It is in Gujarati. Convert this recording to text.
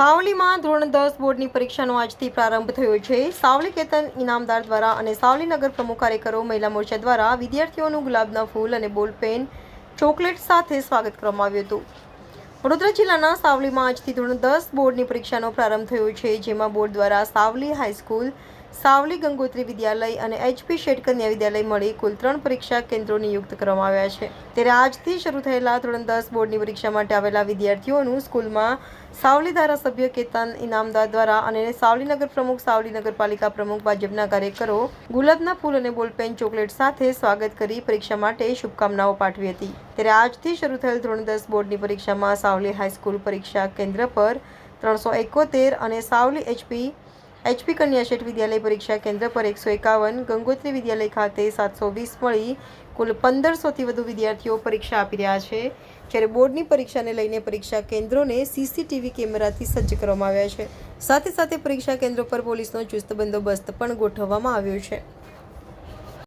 સાવલીમાં ધોરણ દસ બોર્ડની પરીક્ષાનો આજથી પ્રારંભ થયો છે. સાવલી કેતન ઇનામદાર દ્વારા અને સાવલી નગર પ્રમુખ કાર્યકરો મહિલા મોરચા દ્વારા વિદ્યાર્થીઓનું ગુલાબના ફૂલ અને બોલપેન ચોકલેટ સાથે સ્વાગત કરવામાં આવ્યું હતું. વડોદરા જિલ્લાના સાવલીમાં આજથી ધોરણ દસ બોર્ડની પરીક્ષાનો પ્રારંભ થયો છે, જેમાં બોર્ડ દ્વારા સાવલી હાઈસ્કૂલ સાવલી ગંગોત્રી વિદ્યાલય અને એચપી શેઠ કન્યા વિદ્યાલય મળી કુલ ત્રણ પરીક્ષા કેન્દ્રો નિયુક્ત કરવામાં આવ્યા છે. ત્યારે આજથી શરૂ થયેલા ધોરણ દસ બોર્ડની પરીક્ષા માટે આવેલા વિદ્યાર્થીઓનું સ્કૂલમાં સાવલી ધારાસભ્ય કેતન ઇનામદાર દ્વારા અને સાવલીનગર પ્રમુખ, સાવલી નગરપાલિકા પ્રમુખ ભાજપના કાર્યકરો ગુલાબના ફૂલ અને બોલપેન ચોકલેટ સાથે સ્વાગત કરી પરીક્ષા માટે શુભકામનાઓ પાઠવી હતી. ત્યારે આજથી શરૂ થયેલ ધોરણ દસ બોર્ડની પરીક્ષામાં સાવલી હાઈસ્કૂલ પરીક્ષા કેન્દ્ર પર ત્રણસો એકોતેર અને સાવલી એચપી એચપી કન્યા શેઠ વિદ્યાલય પરીક્ષા કેન્દ્ર પર એકસો એકાવન, ગંગોત્રી વિદ્યાલય ખાતે સાતસો વીસ મળી કુલ પંદરસોથી વધુ વિદ્યાર્થીઓ પરીક્ષા આપી રહ્યા છે. જ્યારે બોર્ડની પરીક્ષાને લઈને પરીક્ષા કેન્દ્રોને સીસીટીવી કેમેરાથી સજ્જ કરવામાં આવ્યા છે. સાથે સાથે પરીક્ષા કેન્દ્રો પર પોલીસનો ચુસ્ત બંદોબસ્ત પણ ગોઠવવામાં આવ્યો છે.